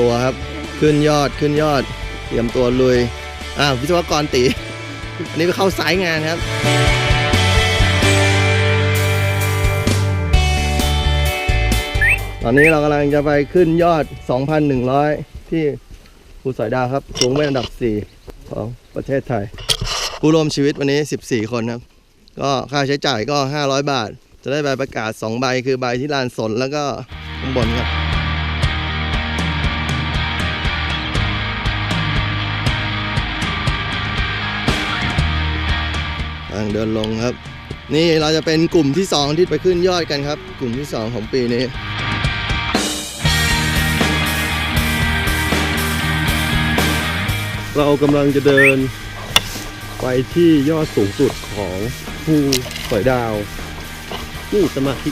ตัวครับ ขึ้นยอดขึ้นยอด เตรียมตัวลุยอ่าววิศวกรตีอันนี้ไปเข้าสายงานครับตอนนี้เรากำลังจะไปขึ้นยอด 2,100 ที่ภูสอยดาวครับ สูงเป็นอันดับ 4 ของประเทศไทย ผู้ร่วมชีวิตวันนี้ 14 คนครับ ก็ค่าใช้จ่ายก็ 500 บาท จะได้ใบประกาศ 2 ใบคือใบที่ลานสนแล้วก็ข้างบนครับางเดินลงครับ นี่เราจะเป็นกลุ่มที่ 2 ที่ไปขึ้นยอดกันครับ กลุ่มที่ 2 ของปีนี้เรากำลังจะเดินไปที่ยอดสูงสุดของภูสอยดาวนี่สมาธิ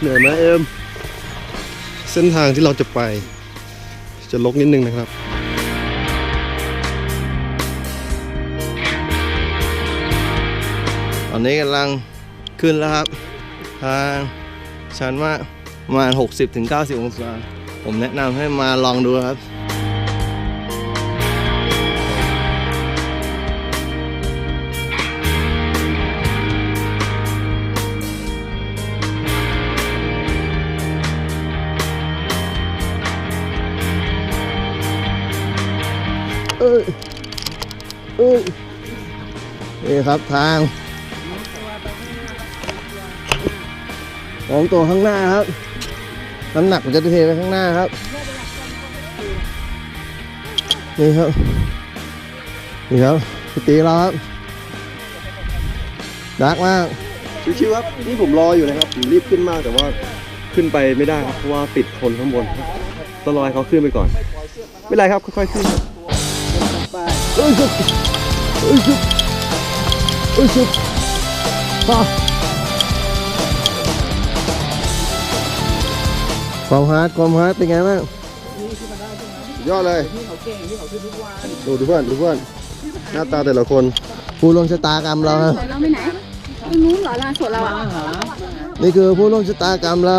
เหนื่อยไหมเอ็ม เส้นทางที่เราจะไป จะลกนิดนึงนะครับ นี้กำลังขึ้นแล้วครับ ทางชันว่าประมาณ 60-90 องศา ผมแนะนำให้มาลองดูครับเอ้ยเอ้ยนี่ครับทาง สองตัวข้างหน้าครับน้ำหนักมันจะเทไปข้างหน้าครับ นี่ครับ นี่ครับพี่ตีเราครับดักมากชิวๆครับนี่ผมรออยู่นะครับผมรีบขึ้นมากแต่ว่าขึ้นไปไม่ได้ครับเพราะว่าติดคนข้างบนต้องรอให้เขาขึ้นไปก่อน ไม่เป็นไรครับค่อยๆขึ้นครับเอ้ยชุบเอ้ยชุบเอ้ยชุบมา ความฮาร์ดความฮาร์ดเป็นไงบ้างยอดเลยดูดูเพื่อนดูเพื่อนหน้าตาแต่ละคนผู้ร่วมชะตากรรมเราครับเราไปไหนตรงนู้นเหรอลานสวนเราอะนี่คือผู้ร่วมชะตากรรมเรา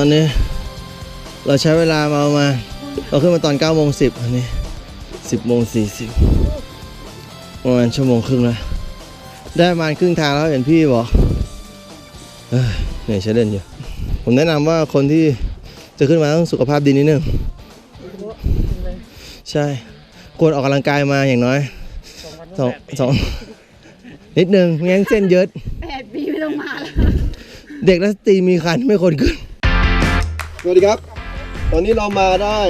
ตอนนี้ เราใช้เวลามาประมาณเราขึ้นมาตอน9โมง10อันนี้ 10โมง40ประมาณชั่วโมงครึ่งแล้วได้ประมาณครึ่งทางแล้วเห็นพี่บอกเอ้ยเหนื่อยใช้เล่นอยู่ ผมแนะนำว่าคนที่จะขึ้นมาต้องสุขภาพดีนิดนึงใช่ควรออกกำลังกายมาอย่างน้อยสองสองนิดนึงไม่งั้นเส้นเยอะแปดปีไม่ต้องมาแล้ว เด็กและสตรีมีคันไม่ควรขึ้นส วัสดีครับ ตอนนี้เรามาได้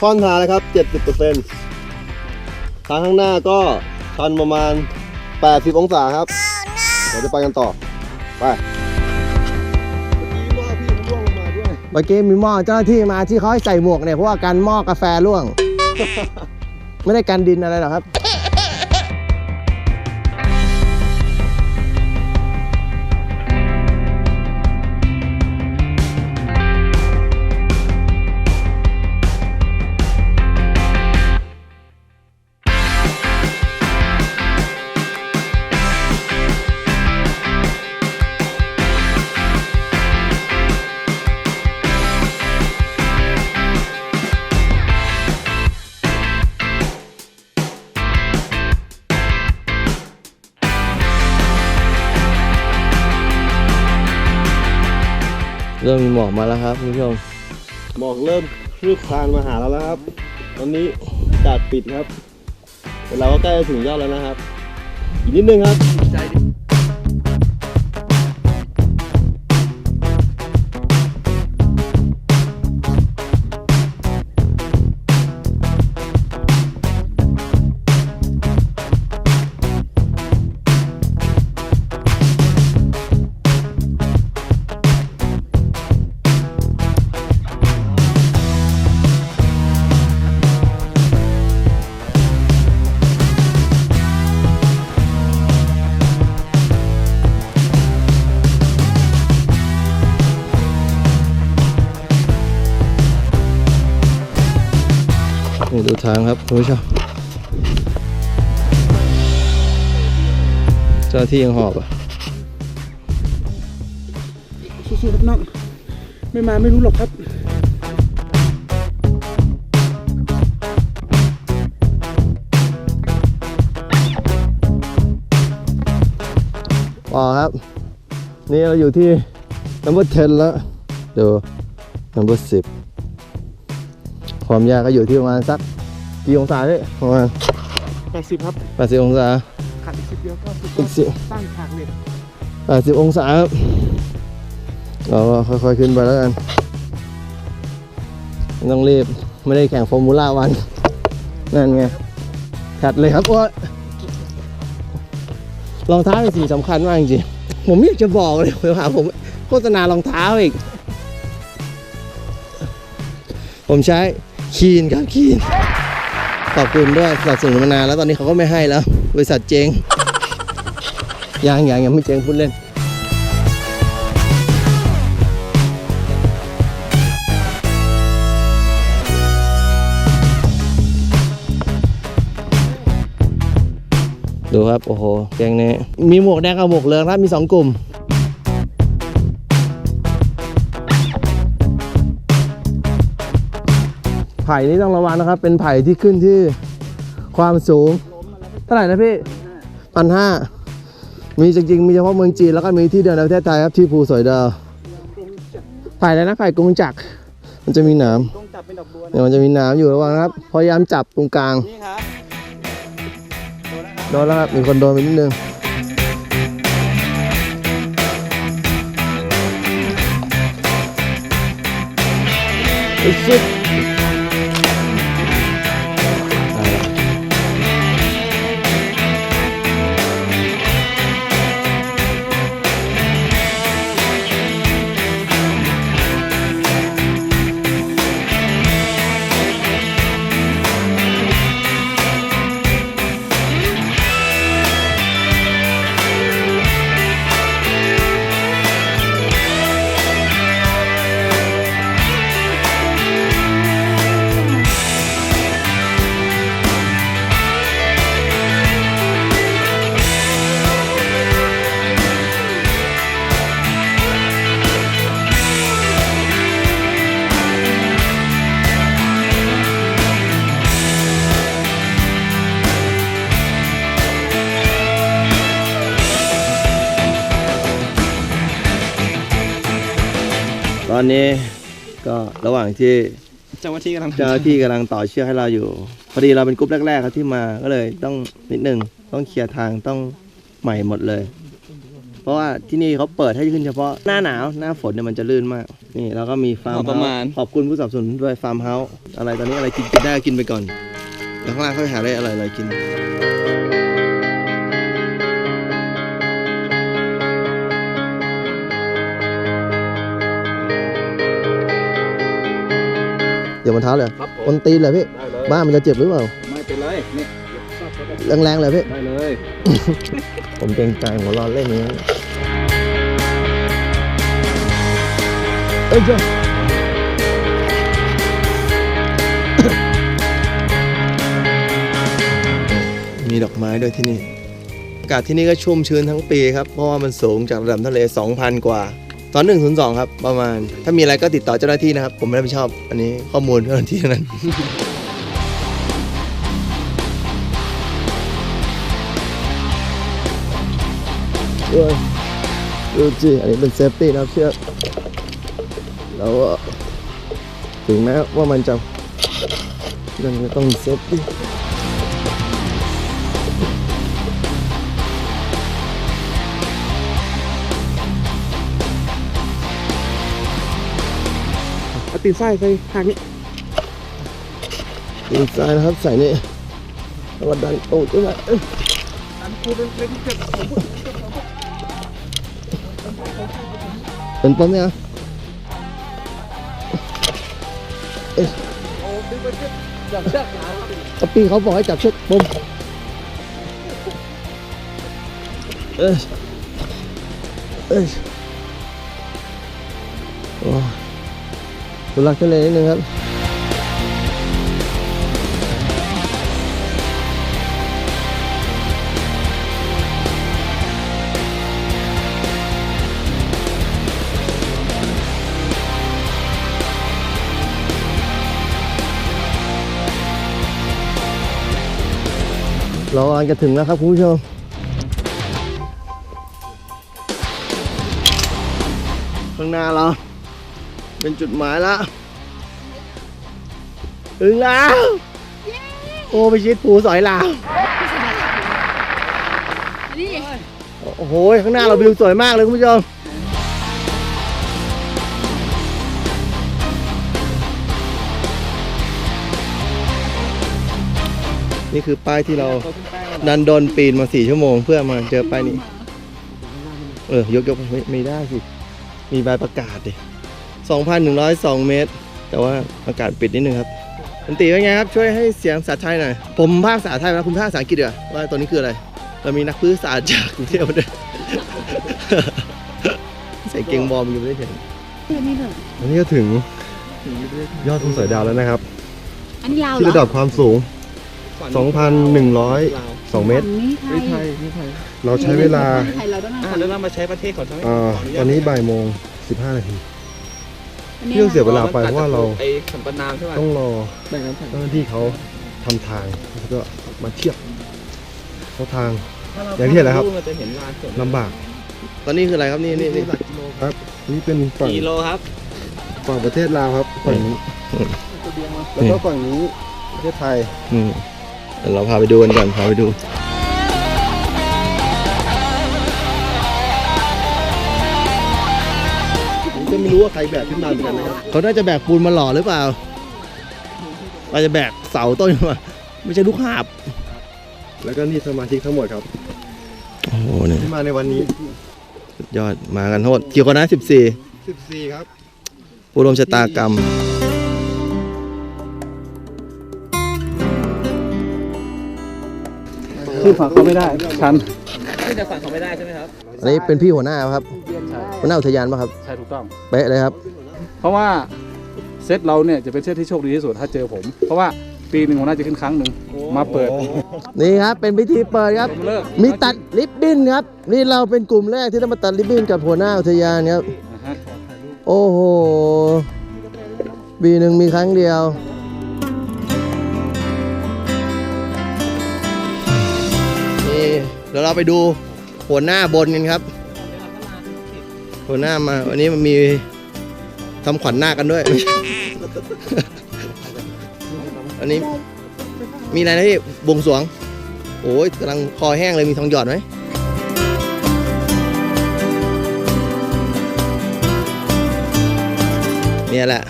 ค่อนทางแล้วครับ 70%ทางข้างหน้าก็ชันประมาณ 80 องศาครับเดี๋ยวจะไปกันต่อ ไปเมื่อกี้ว่าพี่เขาล่วงลงมาด้วยเมื่อกี้มีหม้อเจ้าหน้าที่มาที่เขาให้ใส่หมวกเนี่ยเพราะว่ากันหม้อกาแฟร่วง ไม่ได้กันดินอะไรหรอกครับ เริ่มมีหมอกมาแล้วครับคุณผู้ชมหมอกเริ่มคลืบคลานมาหาเราแล้วครับ ตอนนี้จากาศปิดครับแต่เราก็ใกล้จะถึงยอดแล้วนะครับ อีกนิดนึงครับางครับคุณผู้ชมเจ้าหน้าที่ยังหอบอะสู้ๆครับน้องไม่มาไม่รู้หรอกครับต่อครับ นี่เราอยู่ที่ number 10 แล้วดู number 10 ความยากก็อยู่ที่ประมาณสัก กี่องศาเนี่ยประมาณ80 ครับ 80 องศาขาดอีกสิบเดียวก็สุดอีกสิบตั้งฉากเหล็ก80 องศาครับเราก็ค่อยๆขึ้นไปแล้วกันไม่ต้องรีบไม่ได้แข่งฟอร์มูล่าวัน นั่นไงขัดเลยครับว่ารองเท้าเป็นสิ่งสำคัญมากจริงๆผมไม่อยากจะบอกเลยเดี๋ยวหาผมโฆษณารองเท้าอีก ผมใช้คีนครับคีน ขอบคุณด้วยสนับสนุนมานานแล้วตอนนี้เขาก็ไม่ให้แล้ว บริษัทเจ๊งยังยังยังไม่เจ๊งพูดเล่น ดูครับ โอ้โหแกงนี้ มีหมวกแดงกับหมวกเหลืองครับมีสองกลุ่ม ผ่นี่ต้องระวังนะครับ เป็นไผ่ที่ขึ้นที่ความสูงเท่าไหร่นะพี่พันห้ามีจริงๆ มีเฉพาะเมืองจีนแล้วก็มีที่เดียวในประเทศไทยครับที่ภูสอยดาวไผ่อะไรนะไผ่กงจักรมันจะมีหนามต้องจับเป็นดอกบัวเนี่ยมันจะมีหนามอยู่ระวังนะครับพยายามจับตรงกลาง นี่ครับโดนแล้วครับมีคนโดนไปนิดนึงไอ้ อนนี้ก็ระหว่างที่เจ้าหน้าที่กำลังเจ้าหน้าที่กำลังต่อเชือกให้เราอยู่ พอดีเราเป็นกรุ๊ปแรก ๆ ครับที่มาก็เลยต้องนิดนึงต้องเคลียร์ทางต้องใหม่หมดเลย เพราะว่าที่นี่เขาเปิดให้ขึ้นเฉพาะหน้าหนาวหน้าฝนเนี่ยมันจะลื่นมาก นี่แล้วก็มีฟาร์มประมาณ ขอบคุณผู้สนับสนุนด้วยฟาร์มเฮาส์อะไรตอนนี้อะไรกินกินได้ก็กินไปก่อนแล้วข้างล่างเขาไปหาอะไรอร่อยๆกิน เดี๋ยวมันเท้าเลยเหรอครับผบมนตีนเลยพี่ได้เลยบ้านมันจะเจ็บหรือเปล่าไม่เป็นไรเนี่ยชอบเขาก็แรงๆเลยพี่ ได้เลยผมเกรงใจหัวเร้อนเล่นอย่างนี้นเอ้ยเจ้ามีดอกไม้ด้วยที่นี่ อากาศที่นี่ก็ชุ่มชื้นทั้งปีครับ เพราะว่ามันสูงจากระดับทะเล 2,000 กว่า ตอน102ครับ ประมาณ ถ้ามีอะไรก็ติดต่อเจ้าหน้าที่นะครับ ผมไม่รับผิดชอบ อันนี้ข้อมูลเจ้าหน้าที่เท่านั้นเอ้ยดูสิอันนี้เป็นเซฟตี้นะครับเชือกแล้วก็ถึงแม้ว่ามันจะยังต้องเซฟตี้ ตีนไส้ไปทางนี้ดีไซน์นะครับใส่นี่แล้วก็ดันตูดขึ้นมาเอ้ยอันกูเป็นเป็นเกิดผมพูดเป็นปั๊มเนี่ยงเอ้ยโอ้ดึงไปเกิดจากเชือกขาเอาปีเขาบอกให้จับเชือกปมเอ้ยเอ้ยโอ้ ทุลักทุเลนิดนึงครับเรากำลัจะถึงแล้วครับคุณผู้ชม ข้างหน้าเรา เป็นจุดหมายแล้วถึงแล้ว โอ้ไปชิดภูสอยลาวนี่โอ้โห ข้างหน้าเราวิวสวยมากเลยคุณผู้ชมนี่คือป้ายที่เราดันโดนปีนมาสี่ชั่วโมง เพื่อมาเจอป้ายนี้ เออยกยกไม่ไม่ได้สิ มีใบประกาศดิ 2,102 เมตร แต่ว่าอากาศปิดนิดนึงครับคุณตีเป็นไงครับ ช่วยให้เสียงภาษาไทยหน่อย ผมภาคภาษาไทยแล้วคุณภาคภาษาอังกฤษเหรอว่าตัวนี้คืออะไร เรามีนักพื้นศาสตร์จากกรุงเทพมาด้วยใส่เกงวอร์มอยู่ไม่ได้เห็นนี่เลยอันนี้ก็ถึงยอดภูสอยดาวแล้วนะครับ อันนี้ลาวที่เหรระอดับความสูง 2,102 เมตร นี่ไทยเราใช้เวลา ไทยเราต้องนั่งอ่าแล้วเรามาใช้ประเทศเขาใช่ไหมอ่าตอนนี้บ่ายโมง 15 นาที เที่ยวเสียเวลาไปเพราะว่าเราไอ้สัมปนามใช่ไหมต้องรอแบ่งกันใส่เจ้าหน้าที่เขาทำทางแล้วก็มาเทียบเขาทางอย่างที่เห็นแล้วครับมันจะเห็นลานสวนลำบากตอนนี้คืออะไรครับนี่นี่นี่ครับ นี่เป็นฝั่งกิโลครับฝั่งประเทศลาวครับฝั่งนี้แล้วก็ฝั่งนี้ประเทศไทยอืมเดี๋ยวเราพาไปดูกันก่อนพาไปดู รู้ว่าใครแบกขึ้นมาเหมือนกันนะครับเขาน่าจะแบกปูนมาหล่อหรือเปล่าเราจะแบกเสาต้นมาไม่ใช่ลูกหาบ แล้วก็นี่สมาชิกทั้งหมดครับโอ้โหเนี่ยที่มาในวันนี้ สุดยอดมากันโทษกี่คนนะสิบสี่14 ครับปูรมชะตากรรม ขึ้นฝั่งเขาไม่ได้ชัน ขึ้นจากฝั่งเขาไม่ได้ใช่ไหมครับ อันนี้เป็นพี่หัวหน้าครับ ใช่หัวหน้าอุทยานป่ะครับใช่ถูกต้อง เป๊ะเลยครับ เพราะว่าเซตเราเนี่ยจะเป็นเซตที่โชคดีที่สุดถ้าเจอผม เพราะว่าปีหนึ่งผมน่าจะขึ้นครั้งหนึ่งมาเปิด นี่ครับ เป็นพิธีเปิดครับ ผมเลิก มีตัดริบบิ้นครับ นี่เราเป็นกลุ่มแรกที่ได้มาตัดริบบิ้นกับหัวหน้าอุทยานครับอ่าฮะโอ้โหปีหนึ่งมีครั้งเดียว นี่เดี๋ยวเราไปดูหัวหน้าบนกันครับ หัวหน้ามา วันนี้มันมีทำขวัญหน้าคกันด้วย อันนี้มีอะไรนะพี่บวงสรวง โอ้ยกำลังคอแห้งเลยมีทองหยอดไหมเนี่ยแหละ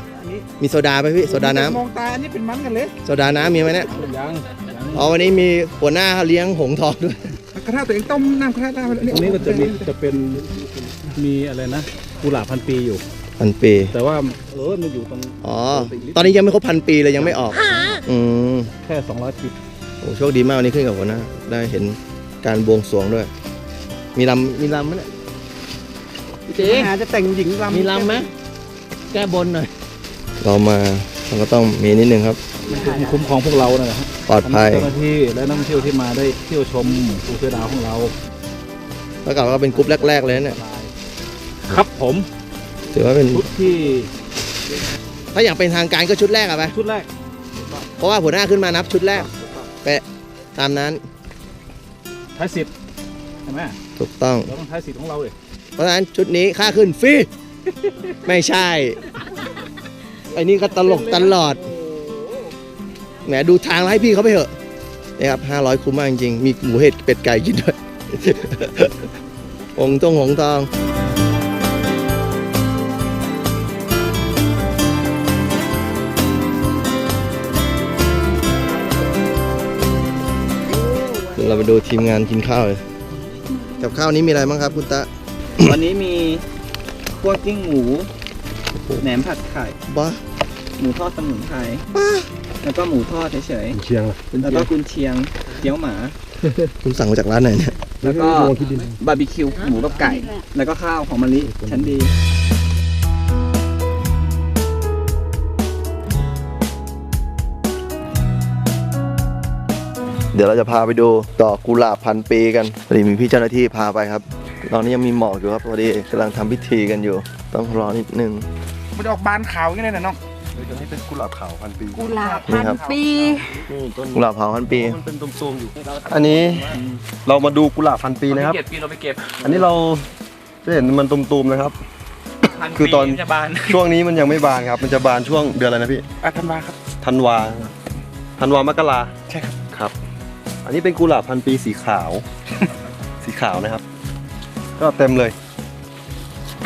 มีโซดาไหมพี่โซดาน้มองตาอันนี้เป็นมันกันเลยำโซดาน้ำมีไหมเนี่ยยังอ๋อวันนี้มีหัวหน้าเลี้ยงหงส์ทองด้วย กระทะตัวเองต้มน้ำกระทะได้ตรงนี้ก็จะมีจะเป็น มีอะไรนะกุหลาบพันปีอยู่ พันปี แต่ว่าเออมันอยู่ตรงอ๋อ ตอนนี้ยังไม่ครบพันปีเลยยังไม่ออก อืมแค่200ปีโอ้โชคดีมากวันนี้ขึ้นกับหัวหน้าได้เห็นการบวงสรวงด้วย มีลำมีลำไหมเนี่ยพี่ตีอาจะแต่งหญิงรำมีลำไหมแก้บนหน่อย เรามาเราก็ต้องมีนิดนึงครับมันคุ้มครองพวกเรานะฮะปลอดภัยเจ้าหน้าที่และนักท่องเที่ยวที่มาได้เที่ยวชมภูเสือดาวของเราแล้วกับว่าเป็นกรุ๊ปแรก ๆ เลยนะเนี่ย ครับผมถือว่าเป็นชุดที่ถ้าอย่างเป็นทางการก็ชุดแรกอะไปชุดแรกเพราะว่าหัวหน้าขึ้นมานับชุดแรกเป๊ะตามนั้นท้ายสิทธิ์ใช่ไหมถูกต้องเราต้องท้ายสิทธิ์ของเราเลยเพราะฉะนั้นชุดนี้ค่าขึ้นฟรีไม่ใช่ไอ้นี่ก็ตลกตลอดแหมดูทางแล้วให้พี่เขาไปเถอะนี่ครับห้าร้อยคุ้มมากจริงๆมีหมูเห็ดเป็ดไก่กินด้วยหงตงหงทอง เดี๋ยวเราไปดูทีมงานกินข้าวเลย กับข้าวนี้มีอะไรบ้างครับคุณตะ วันนี้มีพวกจิ้งหมู แหนมผัดไข่ บ้าหมูทอดสมุนไพรแล้วก็หมูทอดเฉยเชียงๆแล้วก็กุนเชียงเกี๊ยวหมา คุณสั่งมาจากร้านไหนเนี่ย แล้วก็บาร์บีคิวหมูกับไก่ แล้วก็ข้าวของมะลิชั้นดี ดี๋ยวเราจะพาไปดูดอกกุหลาบพันปีกันพอดีมีพี่เจ้าหน้าที่พาไปครับ ตอนนี้ยังมีหมอกอยู่ครับพอดีกำลังทำพิธีกันอยู่ ต้องรอนิดนึงมันออกบานขาวอย่างนี้เลยนะน้องอตัวนี้เป็นกุหลาบขาวพันปีกุหลาบพันปีนี่ต้นกุหลาบเผาพันปี มันเป็นตุ่มๆอยู่ อันนี้เรามาดูกุหลาบพันปีนะครับเก็บปีเราไปเก็บ อันนี้เราจะเห็นมันตุ่มๆนะครับพันคือตอนปีจะบานช่วงนี้มันยังไม่บานครับ มันจะบานช่วงเดือนอะไรนะพี่อะธันวาครับธันวาธันวามกราใช่ครับครับ อันนี้เป็นกุหลาบพันปีสีขาว สีขาวนะครับ ก็เต็มเลย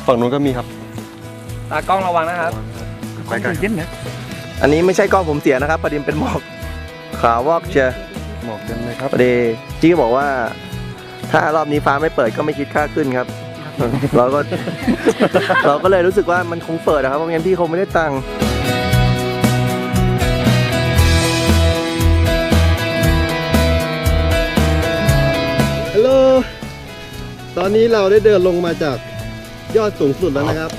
ฝั่งนู้นก็มีครับ ตากล้องระวังนะครับไปกันเย็นนะอันนี้ไม่ใช่กล้องผมเสียนะครับ ประเด็นเป็นหมอกขาววอกเชียร์หมอกเต็มเลยครับประเดจี้ก็บอกว่า ถ้ารอบนี้ฟ้าไม่เปิดก็ไม่คิดค่าขึ้นครับ เราก็ เราก็เลยรู้สึกว่ามันคงเปิดนะครับเพราะงั้นพี่คงไม่ได้ตังค์ ตอนนี้เราได้เดินลงมาจากยอดสูงสุดแล้วนะครับ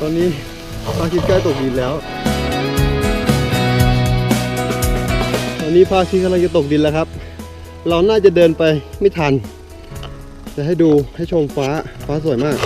ตอนนี้พระอาทิตย์ใกล้ตกดินแล้ว ตอนนี้พระอาทิตย์กำลังจะตกดินแล้วครับ เราน่าจะเดินไปไม่ทัน จะให้ดูให้ชมฟ้าฟ้าสวยมาก